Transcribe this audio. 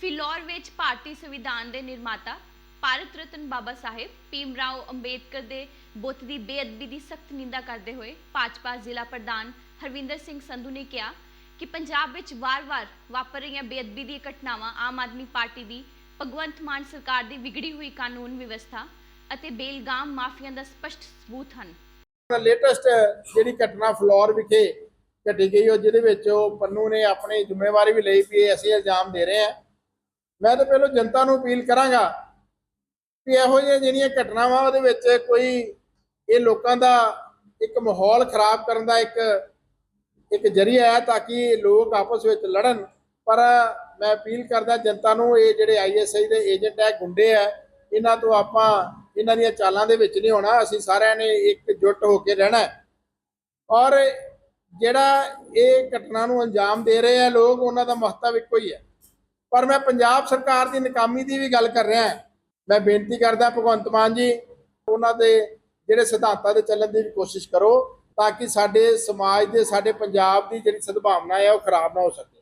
ਫਿਲੌਰ ਵਿੱਚ ਭਾਰਤੀ ਸੰਵਿਧਾਨ ਦੇ ਨਿਰਮਾਤਾ ਭਾਰਤ ਰਤਨ ਬਾਬਾ ਸਾਹਿਬ, ਭੀਮ ਰਾਓ ਅੰਬੇਦਕਰ ਦੇ ਬੁੱਤ ਦੀ ਬੇਅਦਬੀ ਦੀ ਸਖਤ ਨਿੰਦਾ ਕਰਦੇ ਹੋਏ ਭਾਜਪਾ ਜ਼ਿਲ੍ਹਾ ਪ੍ਰਧਾਨ ਹਰਵਿੰਦਰ ਸਿੰਘ ਸੰਧੂ ਨੇ ਕਿਹਾ ਕਿ ਪੰਜਾਬ ਵਿੱਚ ਵਾਰ-ਵਾਰ ਵਾਪਰ ਰਹੀਆਂ ਬੇਅਦਬੀ ਦੀਆਂ ਘਟਨਾਵਾਂ ਆਮ ਆਦਮੀ ਪਾਰਟੀ ਦੀ ਭਗਵੰਤ ਮਾਨ ਸਰਕਾਰ ਦੀ ਵਿਗੜੀ ਹੋਈ ਕਾਨੂੰਨ ਵਿਵਸਥਾ ਅਤੇ ਬੇਲਗਾਮ ਮਾਫੀਆ ਦਾ ਸਪਸ਼ਟ ਸਬੂਤ ਹਨ। ਲੇਟੈਸਟ ਜਿਹੜੀ ਘਟਨਾ ਫਲੋਰ ਵਿਖੇ ਘਟੀ ਗਈ, ਉਹ ਜਿਹਦੇ ਵਿੱਚ ਉਹ ਪੰਨੂ ਨੇ ਆਪਣੀ ਜ਼ਿੰਮੇਵਾਰੀ ਵੀ ਲਈ ਵੀ ਅਸੀਂ ਇਲਜ਼ਾਮ ਦੇ ਰਹੇ ਹਾਂ। ਮੈਂ ਤਾਂ ਪਹਿਲਾਂ ਜਨਤਾ ਨੂੰ ਅਪੀਲ ਕਰਾਂਗਾ ਕਿ ਇਹੋ ਜਿਹੀਆਂ ਜਿਹੜੀਆਂ ਘਟਨਾਵਾਂ ਉਹਦੇ ਵਿੱਚ ਕੋਈ ਇਹ ਲੋਕਾਂ ਦਾ ਇੱਕ ਮਾਹੌਲ ਖਰਾਬ ਕਰਨ ਦਾ ਇੱਕ ਇੱਕ ਜਰੀਆ ਹੈ ਤਾਂ ਕਿ ਲੋਕ ਆਪਸ ਵਿੱਚ ਲੜਨ। ਪਰ ਮੈਂ ਅਪੀਲ ਕਰਦਾ ਜਨਤਾ ਨੂੰ, ਇਹ ਜਿਹੜੇ ਆਈਐਸਆਈ ਦੇ ਏਜੰਟ ਹੈ, ਗੁੰਡੇ ਹੈ, ਇਹਨਾਂ ਤੋਂ ਆਪਾਂ ਇਹਨਾਂ ਦੀਆਂ ਚਾਲਾਂ ਦੇ ਵਿੱਚ ਨਹੀਂ ਹੋਣਾ। ਅਸੀਂ ਸਾਰਿਆਂ ਨੇ ਇੱਕ ਜੁੱਟ ਹੋ ਕੇ ਰਹਿਣਾ ਔਰ ਜਿਹੜਾ ਇਹ ਘਟਨਾ ਨੂੰ ਅੰਜਾਮ ਦੇ ਰਹੇ ਆ ਲੋਕ, ਉਹਨਾਂ ਦਾ ਮਹੱਤਵ ਇੱਕੋ ਹੀ ਹੈ। ਪਰ ਮੈਂ ਪੰਜਾਬ ਸਰਕਾਰ ਦੀ ਨਾਕਾਮੀ ਦੀ ਵੀ ਗੱਲ ਕਰ ਰਿਹਾ ਮੈਂ ਬੇਨਤੀ ਕਰਦਾ ਭਗਵੰਤ ਮਾਨ ਜੀ, ਉਹਨਾਂ ਦੇ ਜਿਹੜੇ ਸਿਧਾਂਤਾਂ ਦੇ ਚੱਲਣ ਦੀ ਵੀ ਕੋਸ਼ਿਸ਼ ਕਰੋ, ਤਾਂ ਕਿ ਸਾਡੇ ਸਮਾਜ ਦੇ, ਸਾਡੇ ਪੰਜਾਬ ਦੀ ਜਿਹੜੀ ਸਦਭਾਵਨਾ ਹੈ, ਉਹ ਖਰਾਬ ਨਾ ਹੋ ਸਕੇ।